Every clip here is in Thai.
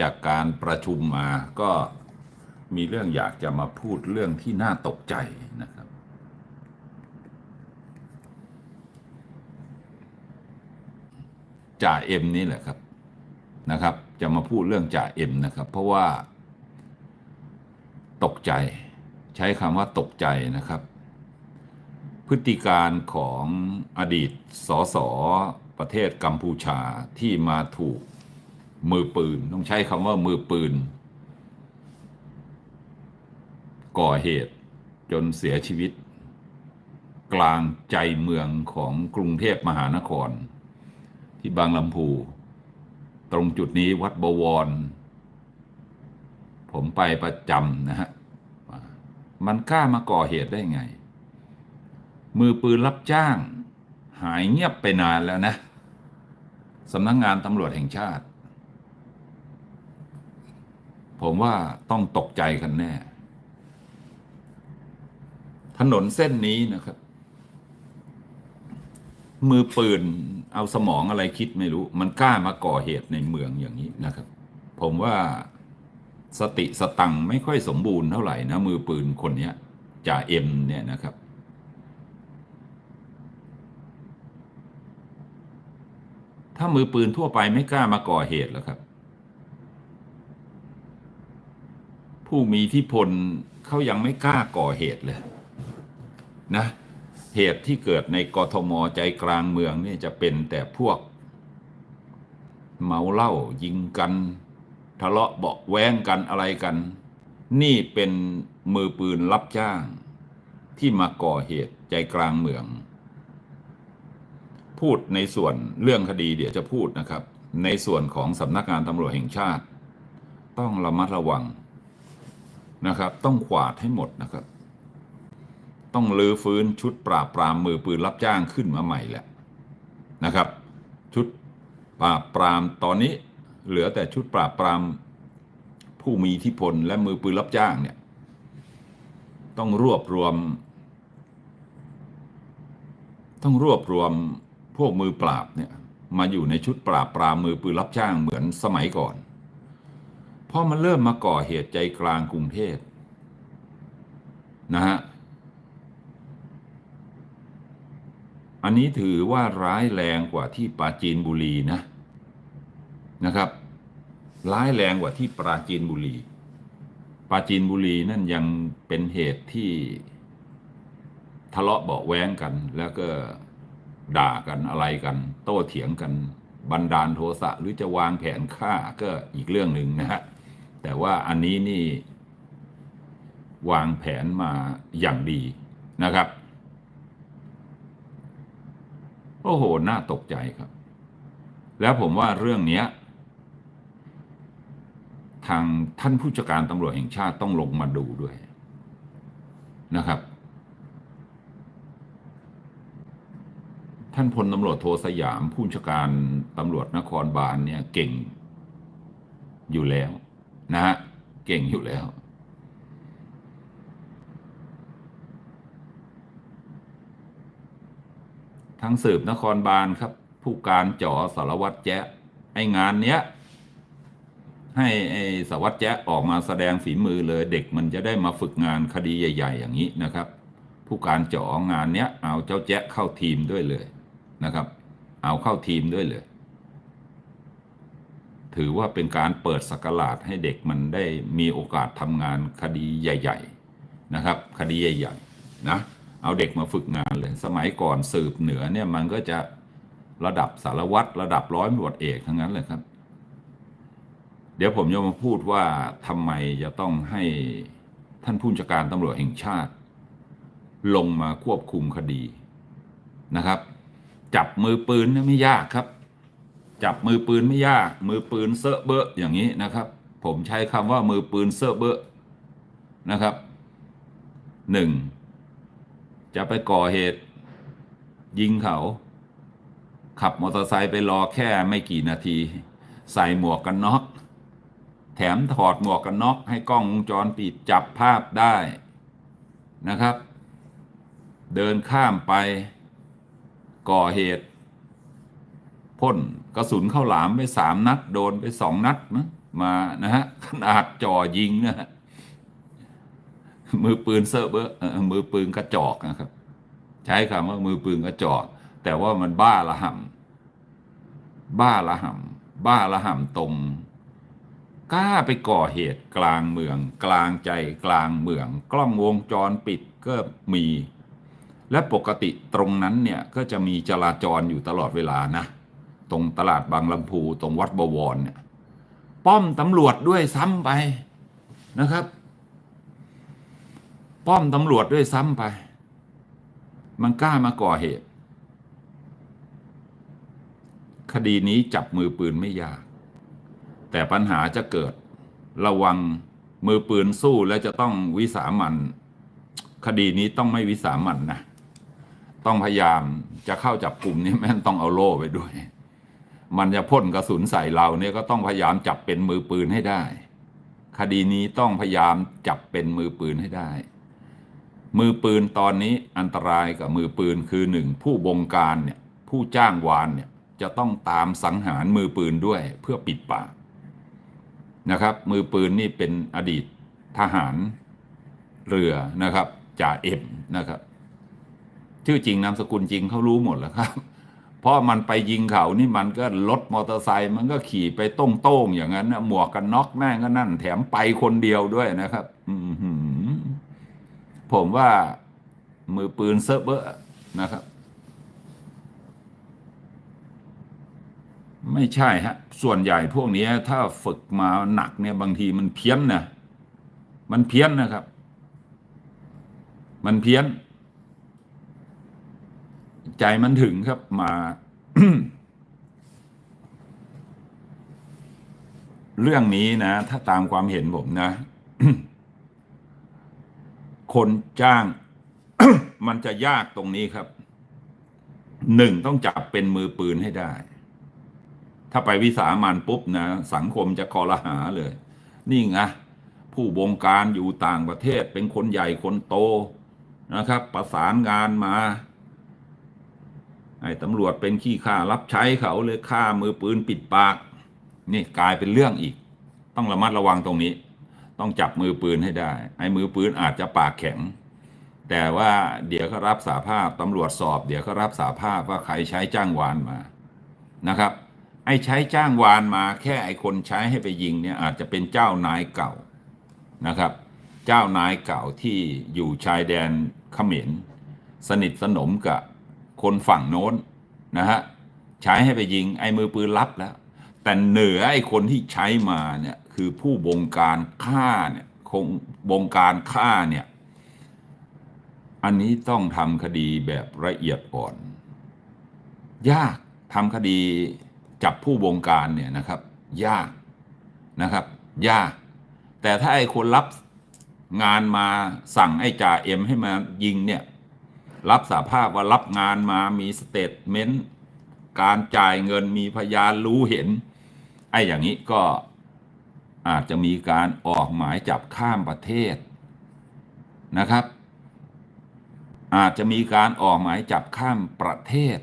จากการประชุมมาก็มีเรื่องอยากจะมาพูดเรื่องที่น่าตกใจนะครับ จ่าเอ็มนี่แหละครับนะครับ จะมาพูดเรื่องจ่าเอ็มนะครับ เพราะว่า ตกใจ ใช้คำว่าตกใจนะครับ พฤติการของอดีตสสประเทศกัมพูชาที่มาถูก มือปืน ต้องใช้คำว่ามือปืน ก่อเหตุจนเสียชีวิต กลางใจเมืองของกรุงเทพมหานคร ที่บางลำพู ตรงจุดนี้วัดบวร ผมไปประจำนะฮะ มันกล้ามาก่อเหตุได้ไง มือปืนรับจ้าง หายเงียบไปนานแล้วนะสำนักงงานตำรวจแห่งชาติ ผมว่าต้องตกใจกันแน่ ถนนเส้นนี้นะครับ มือปืนเอาสมองอะไรคิดไม่รู้ มันกล้ามาก่อเหตุในเมืองอย่างนี้นะครับ ผมว่าสติสตังค์ไม่ค่อยสมบูรณ์เท่าไหร่นะ มือปืนคนนี้จ่าเอ็มเนี่ยนะครับถ้ามือปืนทั่วไปไม่กล้ามาก่อเหตุหรอกครับ ผู้มีอิที่พลเขายังไม่กล้าก่อเหตุเลยนะเหตุที่เกิดในกทมใจกลางเมืองนี่จะเป็นแต่พวก เมาเหล้ายิงกัน ทะเลาะเบาแว้งกันอะไรกัน นี่เป็นมือปืนรับจ้าง ที่มาก่อเหตุใจกลางเมือง พูดในส่วนเรื่องคดีเดี๋ยวจะพูดนะครับ ในส่วนของสำนักงานตำรวจแห่งชาติ ต้องระมัดระวัง นะครับ ต้องขวาดให้หมดนะครับ ต้องลื้อฟื้นชุดปราบปรามมือปืนรับจ้างขึ้นมาใหม่แหละนะครับ ชุดปราบปรามตอนนี้เหลือแต่ชุดปราบปรามผู้มีอิทธิพลและมือปืนรับจ้างเนี่ยต้องรวบรวม ต้องรวบรวมพวกมือปราบเนี่ยมาอยู่ในชุดปราบปรามมือปืนรับจ้างเหมือนสมัยก่อน ราะมันเริ่มมาก่อเหตุใจกลางกรุงเทพนะฮะ อันนี้ถือว่าร้ายแรงกว่าที่ปราจีนบุรีนะนะครับ ร้ายแรงกว่าที่ปราจีนบุรี ปราจีนบุรีนั่นยังเป็นเหตุที่ทะเลาะเบาแว้งกัน แล้วก็ด่ากันอะไรกัน โต้เถียงกันบันดาลโทสะหรือจะวางแผนฆ่าก็อีกเรื่องหนึ่งนะฮะ แต่ว่าอันนี้นี่วางแผนมาอย่างดีนะครับ โอ้โห น่าตกใจครับ แล้วผมว่าเรื่องนี้ทางท่านผู้จัดการตำรวจแห่งชาติต้องลงมาดูด้วยนะครับ ท่านพลตำรวจโทสยามผู้จัดการตำรวจนครบาลเนี่ยเก่งอยู่แล้ว นะฮะเก่งอยู่แล้ว ทั้งสืบนครบาลครับ ผู้การจ่อสารวัตรแจ๊ไองานเนี้ย ให้ไอสารวัตรแจ๊ออกมาแสดงฝีมือเลยเด็กมันจะได้มาฝึกงานคดีใหญ่ ๆ อย่างนี้นะครับ ผู้การจ่องานเนี้ยเอาเจ้าแจ๊เข้าทีมด้วยเลยนะครับ เอาเข้าทีมด้วยเลย ถือว่าเป็นการเปิดสกราชให้เด็กมันได้มีโอกาสทำงานคดีใหญ่ ๆนะครับ คดีใหญ่ๆนะเอาเด็กมาฝึกงานเลย สมัยก่อนสืบเหนือเนี่ยมันก็จะระดับสารวัตรระดับร้อยตำรวจเอกทั้งนั้นเลยครับ เดี๋ยวผมจะมาพูดว่าทำไมจะต้องให้ท่านผู้จัดการตำรวจแห่งชาติ ลงมาควบคุมคดีนะครับ จับมือปืนนี่ไม่ยากครับ จับมือปืนไม่ยาก มือปืนเซอะเบอะอย่างนี้นะครับ ผมใช้คำว่ามือปืนเซอะเบอะนะครับหนึ่งจะไปก่อเหตุ ยิงเขา ขับมอเตอร์ไซค์ไปรอแค่ไม่กี่นาที ใส่หมวกกันน็อกแถมถอดหมวกกันน็อกให้กล้องวงจรปิดจับภาพได้นะครับ เดินข้ามไปก่อเหตุพ่น กระสุนเข้าหลามไปสามนัด โดนไปสองนัดมั้งมานะฮะขนาดจ่อยิงนะฮะมือปืนเซอร์เบอร์มือปืนกระจอกนะครับ ใช้คำว่ามือปืนกระจอก แต่ว่ามันบ้าละห่ำบ้าละห่ำบ้าละห่ำตรงกล้าไปก่อเหตุกลางเมือง กลางใจกลางเมือง กล้องวงจรปิดก็มี และปกติตรงนั้นเนี่ยก็จะมีจราจรอยู่ตลอดเวลานะ ตรงตลาดบางลำพูตรงวัดบวรเนี่ยป้อมตำรวจด้วยซ้ำไปนะครับ ป้อมตำรวจด้วยซ้ำไป มันกล้ามาก่อเหตุ คดีนี้จับมือปืนไม่ยาก แต่ปัญหาจะเกิดระวังมือปืนสู้และจะต้องวิสามันคดีนี้ต้องไม่วิสามันนะ ต้องพยายามจะเข้าจับกลุ่มนี่แม่งต้องเอาโล่ไปด้วย มันจะพ่นกระสุนใส่เราเนี่ยก็ต้องพยายามจับเป็นมือปืนให้ได้ คดีนี้ต้องพยายามจับเป็นมือปืนให้ได้ มือปืนตอนนี้อันตรายกับมือปืนคือหนึ่งผู้บงการเนี่ยผู้จ้างวานเนี่ยจะต้องตามสังหารมือปืนด้วยเพื่อปิดปากนะครับ มือปืนนี่เป็นอดีตทหารเรือนะครับจ่าเอ็มนะครับ ชื่อจริงนามสกุลจริงเขารู้หมดแล้วครับ เพราะมันไปยิงเขานี่มันก็รถมอเตอร์ไซค์มันก็ขี่ไปโต้งๆอย่างนั้นนะหมวกกันน็อกแม่งก็นั่น แถมไปคนเดียวด้วยนะครับอืผมว่ามือปืนเซิร์ฟเวอร์นะครับ ไม่ใช่ฮะ ส่วนใหญ่พวกนี้ถ้าฝึกมาหนักเนี่ยบางทีมันเพี้ยนนะมันเพี้ยนนะครับ มันเพี้ยน ใจมันถึงครับมาเรื่องนี้นะ ถ้าตามความเห็นผมนะ คนจ้าง มันจะยากตรงนี้ครับ หนึ่งต้องจับเป็นมือปืนให้ได้ ถ้าไปวิสามันปุ๊บนะ สังคมจะคอรหาเลย นี่ไงผู้บงการอยู่ต่างประเทศเป็นคนใหญ่คนโตนะครับ ประสานงานมา ไอ้ตำรวจเป็นขี้ข้ารับใช้เขาเลยฆ่ามือปืนปิดปาก นี่กลายเป็นเรื่องอีก ต้องระมัดระวังตรงนี้ ต้องจับมือปืนให้ได้ ไอ้มือปืนอาจจะปากแข็ง แต่ว่าเดี๋ยวเขารับสาภาพตำรวจสอบ เดี๋ยวเขารับสาภาพว่าใครใช้จ้างวานมานะครับ ไอ้ใช้จ้างวานมา แค่ไอ้คนใช้ให้ไปยิงเนี่ยอาจจะเป็นเจ้านายเก่านะครับ เจ้านายเก่าที่อยู่ชายแดนเขมรสนิทสนมกับ คนฝั่งโน้นนะฮะใช้ให้ไปยิงไอ้มือปืนรับแล้ว แต่เหนือไอ้คนที่ใช้มาเนี่ยคือผู้บงการฆ่าเนี่ยคงบงการฆ่าเนี่ย อันนี้ต้องทำคดีแบบละเอียดอ่อน ยากทำคดีจับผู้บงการเนี่ยนะครับ ยากนะครับ ยาก แต่ถ้าไอ้คนรับงานมาสั่งไอ้จ่าเอ็มให้มายิงเนี่ย รับสาภาพว่ารับงานมามีสเตทเมนต์การจ่ายเงินมีพยานรู้เห็น ไอ้อย่างนี้ก็อาจจะมีการออกหมายจับข้ามประเทศนะครับ อาจจะมีการออกหมายจับข้ามประเทศ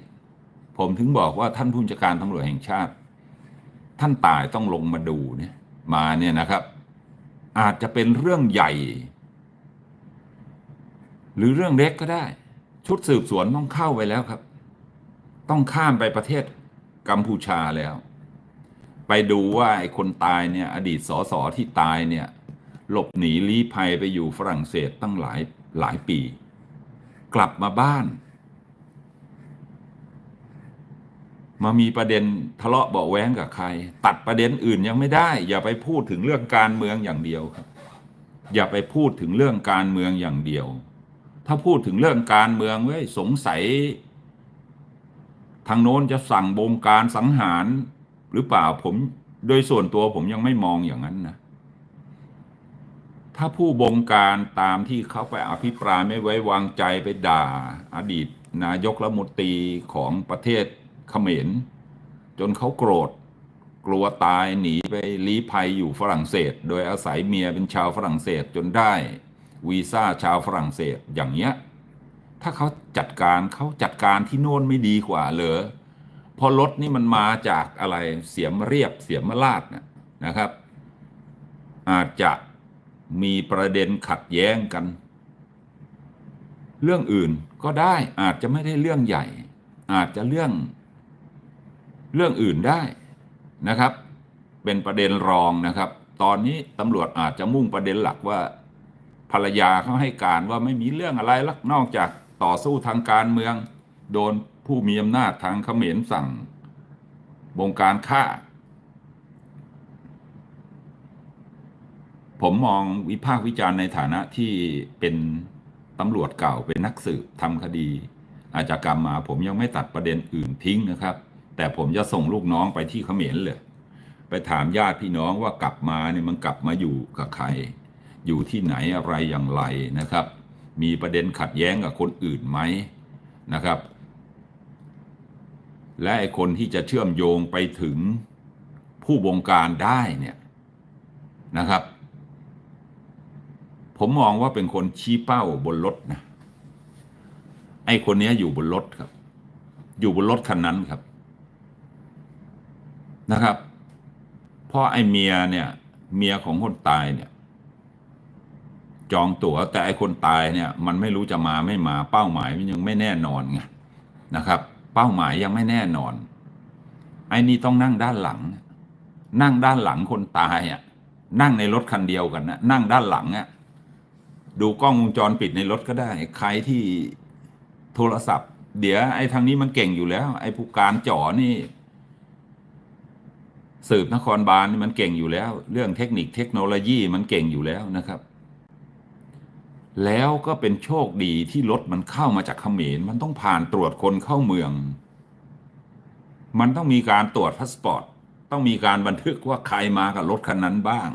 ผมถึงบอกว่าท่านผู้จัดการตำรวจแห่งชาติ ท่านตายต้องลงมาดูเนี่ยมาเนี่ยนะครับ อาจจะเป็นเรื่องใหญ่ หรือเรื่องเล็กก็ได้ ชุดสืบสวนต้องเข้าไปแล้วครับ ต้องข้ามไปประเทศกัมพูชาแล้ว ไปดูว่าไอ้คนตายเนี่ย อดีตสสที่ตายเนี่ย หลบหนีลี้ภัยไปอยู่ฝรั่งเศสตั้งหลายหลายปี กลับมาบ้าน มามีประเด็นทะเลาะเบาแว้งกับใคร ตัดประเด็นอื่นยังไม่ได้ อย่าไปพูดถึงเรื่องการเมืองอย่างเดียวครับ อย่าไปพูดถึงเรื่องการเมืองอย่างเดียว ถ้าพูดถึงเรื่องการเมืองเว้ยสงสัย ทางโน้นจะสั่งบงการสังหารหรือเปล่าผม โดยส่วนตัวผมยังไม่มองอย่างนั้นนะ ถ้าผู้บงการตามที่เขาไปอภิปรายไม่ไว้วางใจไปด่าอดีต นายกรัฐมนตรีของประเทศเขมร จนเขาโกรธ กลัวตายหนีไปลี้ภัยอยู่ฝรั่งเศส โดยอาศัยเมียเป็นชาวฝรั่งเศสจนได้ วีซ่าชาวฝรั่งเศสอย่างเนี้ยถ้าเขาจัดการเขาจัดการที่โน่นไม่ดีกว่าเหรอพอรถนี่มันมาจากอะไรเสียมเรียบเสียมราดนะนะครับ อาจจะมีประเด็นขัดแย้งกัน เรื่องอื่นก็ได้อาจจะไม่ได้เรื่องใหญ่ อาจจะเรื่อง เรื่องอื่นได้นะครับ เป็นประเด็นรองนะครับ ตอนนี้ตำรวจอาจจะมุ่งประเด็นหลักว่า ภรรยาเขาให้การว่าไม่มีเรื่องอะไรลักนอกจากต่อสู้ทางการเมือง โดนผู้มีอำนาจทางเขมรสั่ง บงการฆ่า ผมมองวิพากษ์วิจารณ์ในฐานะที่เป็นตำรวจเก่าเป็นนักสืบทำคดี อาชญากรรมมา ผมยังไม่ตัดประเด็นอื่นทิ้งนะครับ แต่ผมจะส่งลูกน้องไปที่เขมรเลย ไปถามญาติพี่น้องว่ากลับมาเนี่ยมันกลับมาอยู่กับใคร อยู่ที่ไหนอะไรอย่างไรนะครับ มีประเด็นขัดแย้งกับคนอื่นไหมนะครับ และไอ้คนที่จะเชื่อมโยงไปถึงผู้บงการได้เนี่ยนะครับ ผมมองว่าเป็นคนชี้เป้าบนรถนะไอ้คนนี้อยู่บนรถครับ อยู่บนรถคันนั้นครับนะครับเพราะไอ้เมียเนี่ยเมียของคนตายเนี่ย จองตั๋ว แต่ไอ้คนตายเนี่ยมันไม่รู้จะมาไม่มาเป้าหมายมันยังไม่แน่นอนไงนะครับ เป้าหมายยังไม่แน่นอน ไอ้นี่ต้องนั่งด้านหลัง นั่งด้านหลังคนตายอะนั่งในรถคันเดียวกันนะนั่งด้านหลังอะดูกล้องวงจรปิดในรถก็ได้ ใครที่โทรศัพท์ เดี๋ยวไอ้ทางนี้มันเก่งอยู่แล้ว ไอ้ผู้การจ่อนี่ สืบนครบาลนี่มันเก่งอยู่แล้ว เรื่องเทคนิคเทคโนโลยีมันเก่งอยู่แล้วนะครับ แล้วก็เป็นโชคดีที่รถมันเข้ามาจากเขมร มันต้องผ่านตรวจคนเข้าเมือง มันต้องมีการตรวจพาสปอร์ต ต้องมีการบันทึกว่าใครมากับรถคันนั้นบ้าง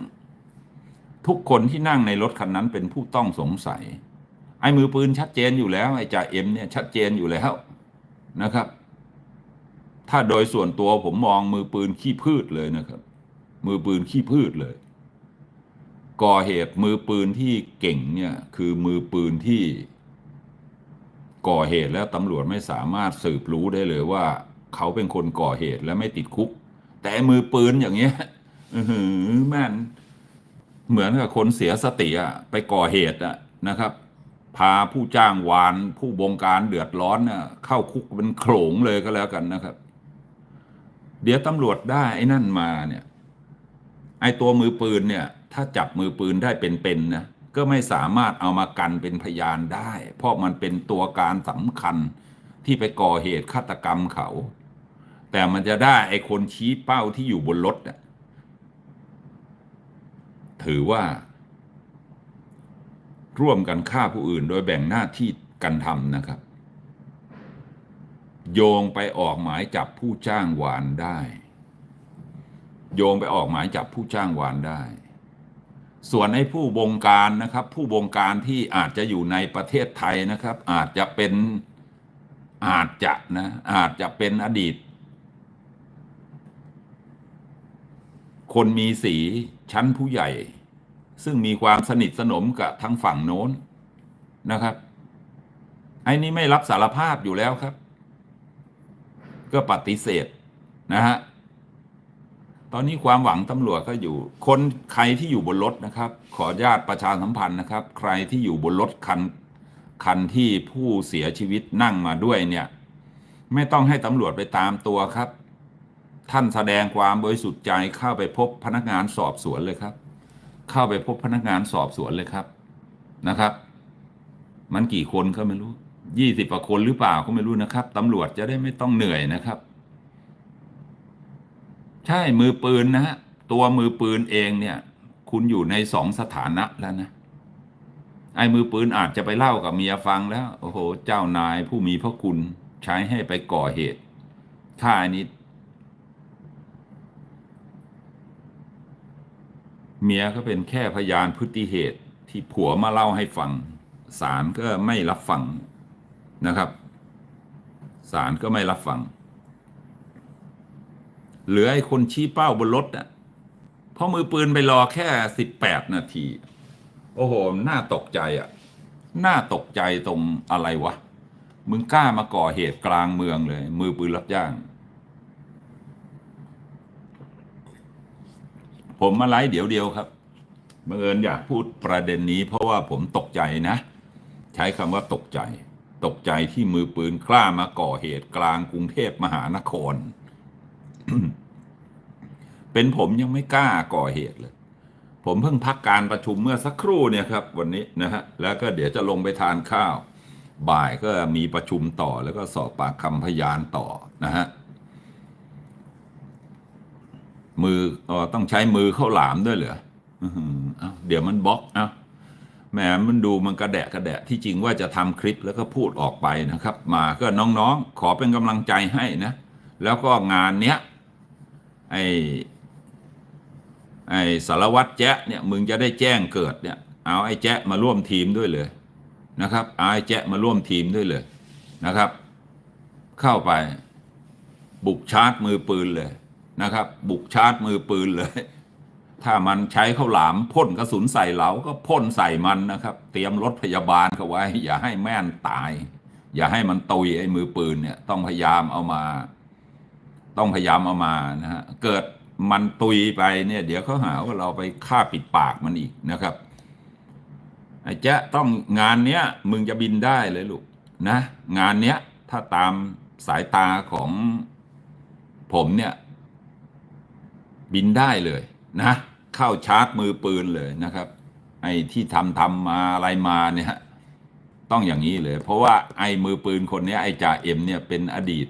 ทุกคนที่นั่งในรถคันนั้นเป็นผู้ต้องสงสัย ไอ้มือปืนชัดเจนอยู่แล้ว ไอ้จ่าเอ็มเนี่ยชัดเจนอยู่แล้วนะครับ ถ้าโดยส่วนตัวผมมองมือปืนขี้พืชเลยนะครับ มือปืนขี้พืชเลย ก่อเหตุมือปืนที่เก่งเนี่ยคือมือปืนที่ ก่อเหตุแล้วตำรวจไม่สามารถสืบรู้ได้เลยว่า เขาเป็นคนก่อเหตุและไม่ติดคุก แต่มือปืนอย่างเงี้ยแม่นเหมือนกับคนเสียสติอะไปก่อเหตุอะนะครับ พาผู้จ้างวานผู้บงการเดือดร้อนน่ะเข้าคุกเป็นโขลงเลยก็แล้วกันนะครับ เดี๋ยวตำรวจได้ไอ้นั่นมาเนี่ย ไอ้ตัวมือปืนเนี่ย ถ้าจับมือปืนได้เป็นๆนะก็ไม่สามารถเอามากันเป็นพยานได้ เพราะมันเป็นตัวการสำคัญที่ไปก่อเหตุฆาตกรรมเขา แต่มันจะได้ไอ้คนชี้เป้าที่อยู่บนรถน่ะถือว่า ร่วมกันฆ่าผู้อื่นโดยแบ่งหน้าที่กันทำนะครับ โยงไปออกหมายจับผู้จ้างวานได้ โยงไปออกหมายจับผู้จ้างวานได้ ส่วนไอ้ผู้บงการนะครับ ผู้บงการที่อาจจะอยู่ในประเทศไทยนะครับ อาจจะเป็นอาจจะนะอาจจะเป็นอดีต คนมีสีชั้นผู้ใหญ่ ซึ่งมีความสนิทสนมกับทั้งฝั่งโน้นนะครับไอ้นี่ไม่รับสารภาพอยู่แล้วครับ ก็ปฏิเสธนะฮะ ตอนนี้ความหวังตำรวจก็อยู่ คนใครที่อยู่บนรถนะครับ ขออนุญาตประชาสัมพันธ์นะครับ ใครที่อยู่บนรถคันคันที่ผู้เสียชีวิตนั่งมาด้วยเนี่ย ไม่ต้องให้ตำรวจไปตามตัวครับ ท่านแสดงความบริสุทธิ์ใจเข้าไปพบพนักงานสอบสวนเลยครับ เข้าไปพบพนักงานสอบสวนเลยครับนะครับ มันกี่คนก็ไม่รู้ยี่สิบกว่าคนหรือเปล่าก็ไม่รู้นะครับตำรวจจะได้ไม่ต้องเหนื่อยนะครับ ใช่มือปืนนะฮะตัวมือปืนเองเนี่ย คุณอยู่ในสองสถานะแล้วนะไอ้มือปืนอาจจะไปเล่ากับเมียฟังแล้ว โอ้โห เจ้านายผู้มีพระคุณใช้ให้ไปก่อเหตุฆ่าอันนี้เมียก็เป็นแค่พยานพฤติเหตุที่ผัวมาเล่าให้ฟังศาลก็ไม่รับฟังนะครับศาลก็ไม่รับฟัง เหลือไอ้คนชี้เป้าบนรถน่ะเพราะมือปืนไปรอแค่สิบแปดนาที โอ้โห น่าตกใจอะ น่าตกใจตรงอะไรวะ มึงกล้ามาก่อเหตุกลางเมืองเลย มือปืนรับจ้าง ผมมาไลฟ์เดี๋ยวเดียวครับบังเอิญอยากพูดประเด็นนี้ เพราะว่าผมตกใจนะ ใช้คำว่าตกใจ ตกใจที่มือปืนกล้ามาก่อเหตุกลางกรุงเทพมหานคร เป็นผมยังไม่กล้าก่อเหตุเลย ผมเพิ่งพักการประชุมเมื่อสักครู่เนี่ยครับ วันนี้นะฮะแล้วก็เดี๋ยวจะลงไปทานข้าว บ่ายก็มีประชุมต่อแล้วก็สอบปากคำพยานต่อนะฮะมือออต้องใช้มือเข้าหลามด้วยเหรออเอาเดี๋ยวมันบล็อกเอาแหมมันดูมันกระแดะกระแดะที่จริงว่าจะทำคลิปแล้วก็พูดออกไปนะครับ มาก็น้องๆ ขอเป็นกำลังใจให้นะ แล้วก็งานเนี้ย ไอไอสารวัตรแจ๊ะเนี่ยมึงจะได้แจ้งเกิดเนี่ยเอาไอ้แจ๊ะมาร่วมทีมด้วยเลยนะครับเอาไอ้แจ๊ะมาร่วมทีมด้วยเลยนะครับ เข้าไปบุกชาร์จมือปืนเลยนะครับ บุกชาร์จมือปืนเลย ถ้ามันใช้ข้าวหลามพ่นกระสุนใส่เราก็พ่นใส่มันนะครับ เตรียมรถพยาบาลเขาไว้ อย่าให้แม่นตาย อย่าให้มันตุยไอ้มือปืนเนี่ยต้องพยายามเอามา ต้องพยายามเอามานะฮะเกิดมันตุยไปเนี่ย เดี๋ยวเขาหาว่าเราไปฆ่าปิดปากมันอีกนะครับไอ้แจ๊ต้องงานเนี้ยมึงจะบินได้เลยลูกนะงานเนี้ยถ้าตามสายตาของผมเนี่ย บินได้เลยนะ เข้าชาร์จมือปืนเลยนะครับ ไอ้ที่ทำทำมาอะไรมาเนี่ยต้องอย่างนี้เลย เพราะว่าไอ้มือปืนคนเนี้ยไอ้จ่าเอ็มเนี่ยเป็นอดีต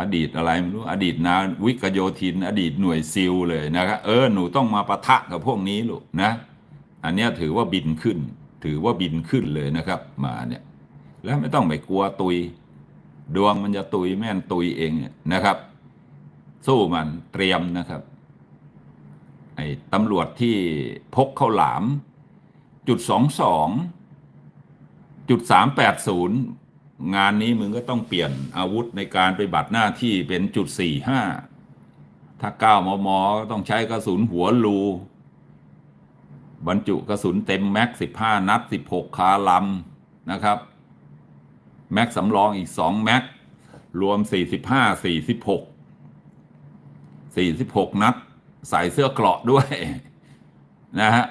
อดีตอะไรไม่รู้อดีตนาวิกโยธิน อดีตหน่วยซิลเลยนะครับเออหนูต้องมาปะทะกับพวกนี้ลูกนะ อันนี้ถือว่าบินขึ้น ถือว่าบินขึ้นเลยนะครับ มาเนี่ย แล้วไม่ต้องไปกลัวตุย ดวงมันจะตุยแม่นตุยเองเนี่ยนะครับ สู้มันเตรียมนะครับไอ้ตำรวจที่พกข้าวหลาม จุดสองสองจุดสามแปดศูนย์ งานนี้มึงก็ต้องเปลี่ยนอาวุธในการไปบัติหน้าที่เป็นจุดสี่ห้าถ้าเก้ามมก็ต้องใช้กระสุนหัวรูบรรจุกระสุนเต็มแม็กสิบห้านัดสิบหกคาลำนะครับ แม็กสำรองอีกสองแม็กรวมสี่สิบห้าสี่สิบหกสี่สิบหกนัด ใส่เสื้อเกราะด้วยนะฮะ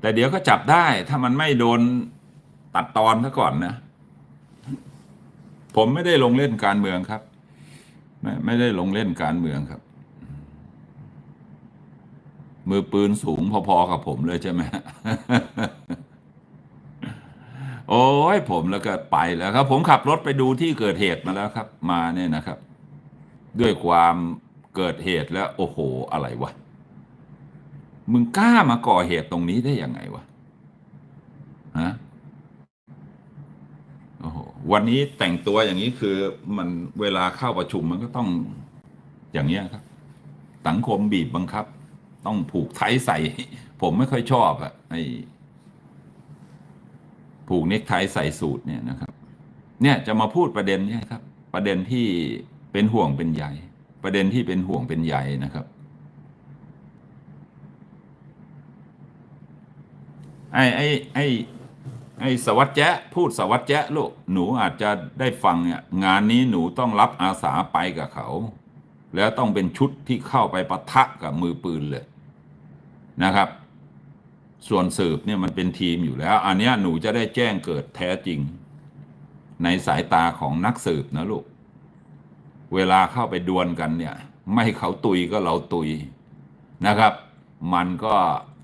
แต่เดี๋ยวก็จับได้ถ้ามันไม่โดน ตัดตอนซะก่อนนะ ผมไม่ได้ลงเล่นการเมืองครับ ไม่ไม่ได้ลงเล่นการเมืองครับ มือปืนสูงพอๆกับผมเลยใช่ไหมโอ้ยผมแล้วก็ไปแล้วครับ ผมขับรถไปดูที่เกิดเหตุมาแล้วครับ มาเนี่ยนะครับ ด้วยความเกิดเหตุแล้วโอ้โหอะไรวะมึงกล้ามาก่อเหตุตรงนี้ได้ยังไงวะฮะ วันนี้แต่งตัวอย่างนี้คือมันเวลาเข้าประชุมมันก็ต้องอย่างเงี้ครับ สังคมบีบบังคับ ต้องผูกไทใส่ ผมไม่ค่อยชอบอะไอผูกเนคไทใส่สูตรเนี่ยนะครับ เนี่ยจะมาพูดประเด็นนี้ครับ ประเด็นที่เป็นห่วงเป็นใยประเด็นที่เป็นห่วงเป็นใยนะครับ ไอ้ไอ้ไอ้ ไอ้สวัสดิ์แจ๊ะพูดสวัสดิ์แจ๊ะลูกหนูอาจจะได้ฟังเนี่ยงานนี้หนูต้องรับอาสาไปกับเขา แล้วต้องเป็นชุดที่เข้าไปปะทะกับมือปืนเลยนะครับ ส่วนสืบเนี่ยมันเป็นทีมอยู่แล้ว อันนี้หนูจะได้แจ้งเกิดแท้จริง ในสายตาของนักสืบนะลูก เวลาเข้าไปดวลกันเนี่ย ไม่เขาตุยก็เราตุยนะครับ มันก็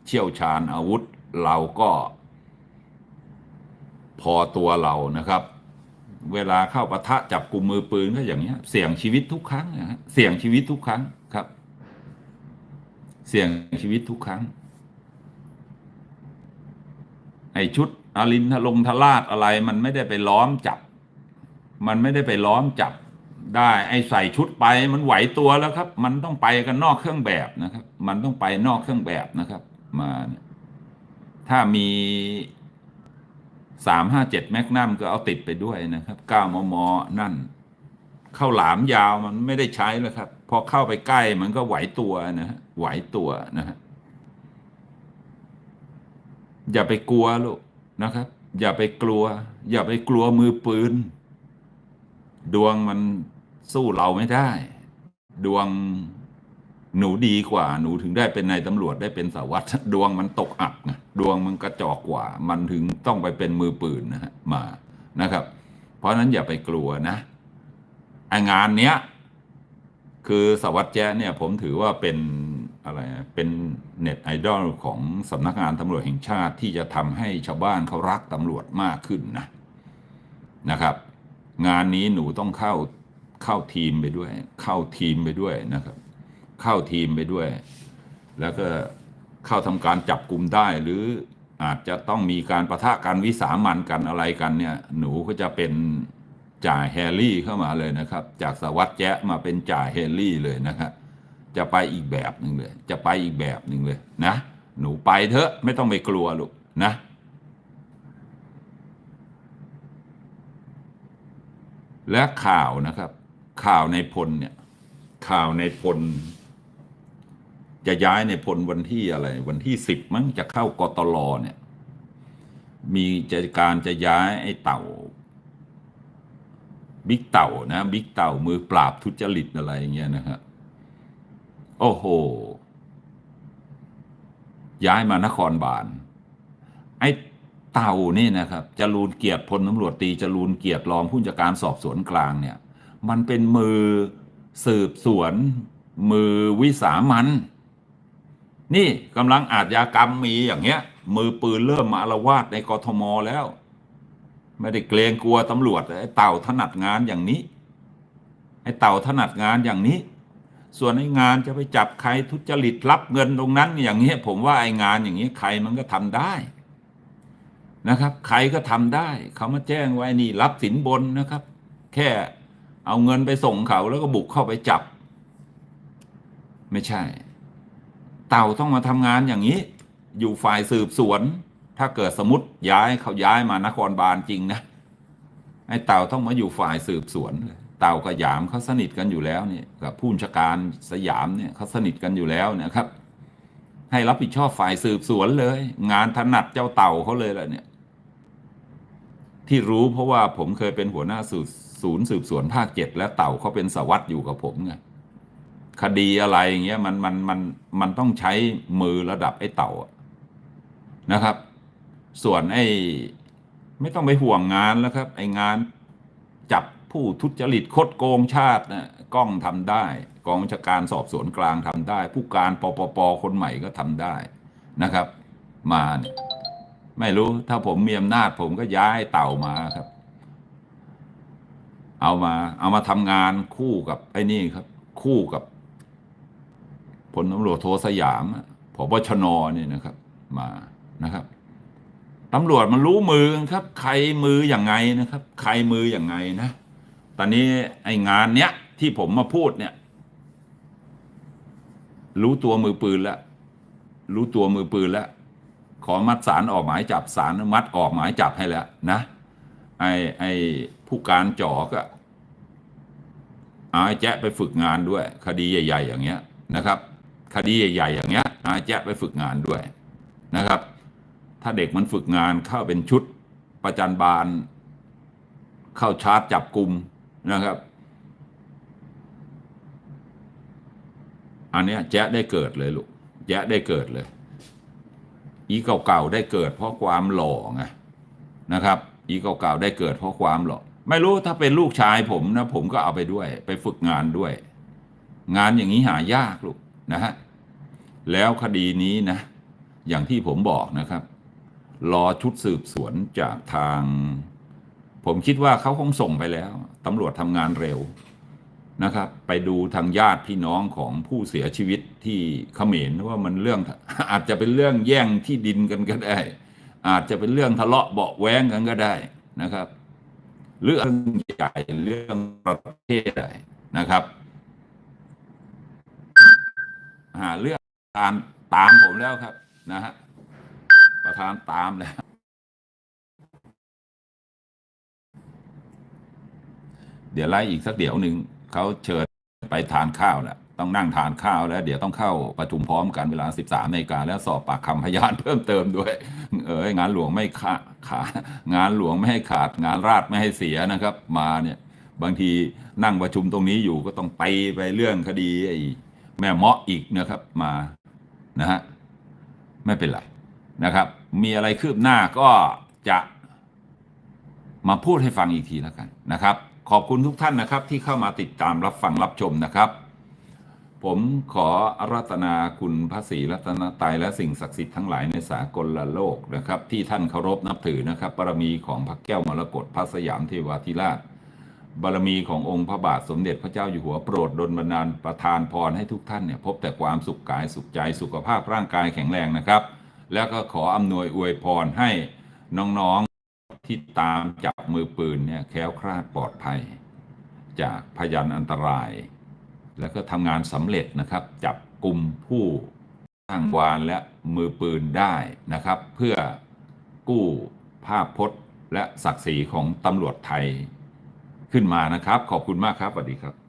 เชี่ยวชาญอาวุธเราก็ พอตัวเรานะครับ เวลาเข้าปะทะจับกลุ่มมือปืนก็อย่างเงี้ย เสี่ยงชีวิตทุกครั้งนะฮะเสี่ยงชีวิตทุกครั้งครับ เสี่ยงชีวิตทุกครั้งไอชุดอารินทลงทลาดอะไร มันไม่ได้ไปล้อมจับ มันไม่ได้ไปล้อมจับได้ ไอใส่ชุดไปมันไหวตัวแล้วครับ มันต้องไปกันนอกเครื่องแบบนะครับ มันต้องไปนอกเครื่องแบบนะครับ มาถ้ามี สามห้าเจ็ดแมกนัมก็เอาติดไปด้วยนะครับเก้ามม นั่น เข้าหลามยาวมันไม่ได้ใช้แล้วครับ พอเข้าไปใกล้มันก็ไหวตัวนะฮะไหวตัวนะฮะอย่าไปกลัวลูกนะครับ อย่าไปกลัว อย่าไปกลัวมือปืน ดวงมันสู้เราไม่ได้ ดวง หนูดีกว่าหนูถึงได้เป็นนายตำรวจได้เป็นสารวัตรดวงมันตกอับไงดวงมันกระจอกกว่า มันถึงต้องไปเป็นมือปืนนะฮะมานะครับ เพราะนั้นอย่าไปกลัวนะไองานเนี้ย คือสารวัตรแจ้เนี่ย ผมถือว่าเป็นอะไรเป็นเน็ตไอดอลของสำนักงานตำรวจแห่งชาติที่จะทำให้ชาวบ้านเขารักตำรวจมากขึ้นนะนะครับ งานนี้หนูต้องเข้าเข้าทีมไปด้วย เข้าทีมไปด้วยนะครับ เข้าทีมไปด้วย แล้วก็เข้าทำการจับกลุ่มได้หรืออาจจะต้องมีการประทะกันวิสามันกันอะไรกันเนี่ยหนูก็จะเป็นจ่าแฮร์รี่เข้ามาเลยนะครับ จากสวัตรแจ๊ะมาเป็นจ่าแฮร์รี่เลยนะครับจะไปอีกแบบหนึ่งเลย จะไปอีกแบบหนึ่งเลยนะ หนูไปเถอะไม่ต้องไปกลัวลูกนะและข่าวนะครับ ข่าวในพลเนี่ยข่าวในพล จะย้ายในพลวันที่อะไร วันที่สิบมั้งจะเข้ากตลเนี่ย มีจะการจะย้ายไอ้เต่าบิ๊กเต่านะบิ๊กเต่ามือปราบทุจริตอะไรอย่างเงี้ยนะครับโอ้โห ย้ายมานครบาลไอ้เต่านี่นะครับจรูนเกียรติพลตำรวจตีจรูนเกียรติรองผู้จัดการสอบสวนกลางเนี่ย มันเป็นมือสืบสวน มือวิสามัน นี่กำลังอาชญากรรมมีอย่างเงี้ย มือปืนเริ่มมาอาละวาดในกทมแล้ว ไม่ได้เกรงกลัวตำรวจไอ้เต่าถนัดงานอย่างนี้ ไอ้เต่าถนัดงานอย่างนี้ ส่วนไอ้งานจะไปจับใครทุจริตรับเงินตรงนั้น อย่างเงี้ยผมว่าไอ้งานอย่างนี้ใครมันก็ทำได้นะครับ ใครก็ทำได้ เขามาแจ้งไว้นี่รับสินบนนะครับ แค่เอาเงินไปส่งเขาแล้วก็บุกเข้าไปจับ ไม่ใช่ เต่าต้องมาทำงานอย่างนี้ อยู่ฝ่ายสืบสวน ถ้าเกิดสมมติย้ายเขาย้ายมานครบาลจริงนะไอ้เต่าต้องมาอยู่ฝ่ายสืบสวนเลยเต่ากับยามเขาสนิทกันอยู่แล้วเนี่ยกับผู้บัญชการสยามเนี่ยเขาสนิทกันอยู่แล้วนะครับ ให้รับผิดชอบฝ่ายสืบสวนเลย งานถนัดเจ้าเต่าเขาเลยแหละเนี่ยที่รู้เพราะว่าผมเคยเป็นหัวหน้าสืบศูนย์สืบสวนภาคเจ็ดและเต่าเขาเป็นสารวัตรอยู่กับผมไง คดีอะไรอย่างเงี้ยมันมันมันมันต้องใช้มือระดับไอ้เต่านะครับ ส่วนไอ้ไม่ต้องไปห่วงงานแล้วครับ ไอ้งานจับผู้ทุจริตคดโกงชาตินะกล้องทำได้กองชาการสอบสวนกลางทำได้ ผู้การปปปคนใหม่ก็ทำได้นะครับ มาเนี่ยไม่รู้ถ้าผมมีอำนาจผมก็ย้ายเต่ามาครับ เอามา เอามาทำงานคู่กับไอ้นี่ครับ คู่กับ พลตำรวจโทสยามผบชนเนี่ยนะครับมานะครับตำรวจมันรู้มือกันครับ ใครมืออย่างไงนะครับ ใครมืออย่างไงนะ ตอนนี้ไอ้งานเนี้ยที่ผมมาพูดเนี่ย รู้ตัวมือปืนแล้ว รู้ตัวมือปืนแล้ว ขอมัดสารออกหมายจับสารมัดออกหมายจับให้แล้วนะ ไอ้ไอ้ผู้การจอก็เอาไอแจ๊ะไปฝึกงานด้วย คดีใหญ่ ๆ อย่างเงี้ยนะครับ คดีใหญ่ๆอย่างเงี้ยอาแจ๊ไปฝึกงานด้วยนะครับ ถ้าเด็กมันฝึกงานเข้าเป็นชุดประจันบาล เข้าชาร์จจับกลุ่มนะครับ อันเนี้ยแจ๊ได้เกิดเลยลูกแจ๊ได้เกิดเลย อีเก่าๆได้เกิดเพราะความหล่อไงนะครับ อีเก่าๆได้เกิดเพราะความหล่อไม่รู้ถ้าเป็นลูกชายผมนะ ผมก็เอาไปด้วย ไปฝึกงานด้วย งานอย่างนี้หายากลูกนะฮะ แล้วคดีนี้นะ อย่างที่ผมบอกนะครับ รอชุดสืบสวนจากทาง ผมคิดว่าเขาคงส่งไปแล้วตำรวจทำงานเร็วนะครับ ไปดูทางญาติพี่น้องของผู้เสียชีวิตที่เขมรว่ามันเรื่องอาจจะเป็นเรื่องแย่งที่ดินกันก็ได้ อาจจะเป็นเรื่องทะเลาะเบาะแว้งกันก็ได้นะครับเรื่องใหญ่เรื่องประเทศใดนะครับ หาเรื่อง ตามตามผมแล้วครับ นะฮะประธานตามแล้ว เดี๋ยวไล่อีกสักเดี๋ยวหนึ่งเขาเชิญไปทานข้าวแล้วต้องนั่งทานข้าวแล้ว เดี๋ยวต้องเข้าประชุมพร้อมกันเวลา 13นาฬิกาแล้วสอบปากคำพยานเพิ่มเติมด้วย เอองานหลวงไม่ขาดขางานหลวงไม่ให้ขาด งานราชไม่ให้เสียนะครับ มาเนี่ย บางทีนั่งประชุมตรงนี้อยู่ก็ต้องไปไปเรื่องคดีไอ้แม่เมาะอีกนะครับมา นะฮะไม่เป็นไรนะครับ มีอะไรคืบหน้าก็จะมาพูดให้ฟังอีกทีแล้วกันนะครับ ขอบคุณทุกท่านนะครับที่เข้ามาติดตามรับฟังรับชมนะครับ ผมขออารัตนาคุณพระศรีรัตนตรัยและสิ่งศักดิ์สิทธิ์ทั้งหลายในสากลโลกนะครับ ที่ท่านเคารพนับถือนะครับบารมีของพระแก้วมรกตพระสยามเทวาธิราช บารมีขององค์พระบาทสมเด็จพระเจ้าอยู่หัวโปรดดลบันดาลประทานพรให้ทุกท่านเนี่ยพบแต่ความสุขกายสุขใจสุขภาพร่างกายแข็งแรงนะครับ แล้วก็ขออำนวยอวยพรให้น้องๆที่ตามจับมือปืนเนี่ยแคล้วคลาดปลอดภัย จากพยันอันตราย แล้วก็ทำงานสำเร็จนะครับ จับกลุ่มผู้อ้างวานและมือปืนได้นะครับ เพื่อกู้ภาพพจน์และศักดิ์ศรีของตำรวจไทย ขึ้นมานะครับ ขอบคุณมากครับสวัสดีครับ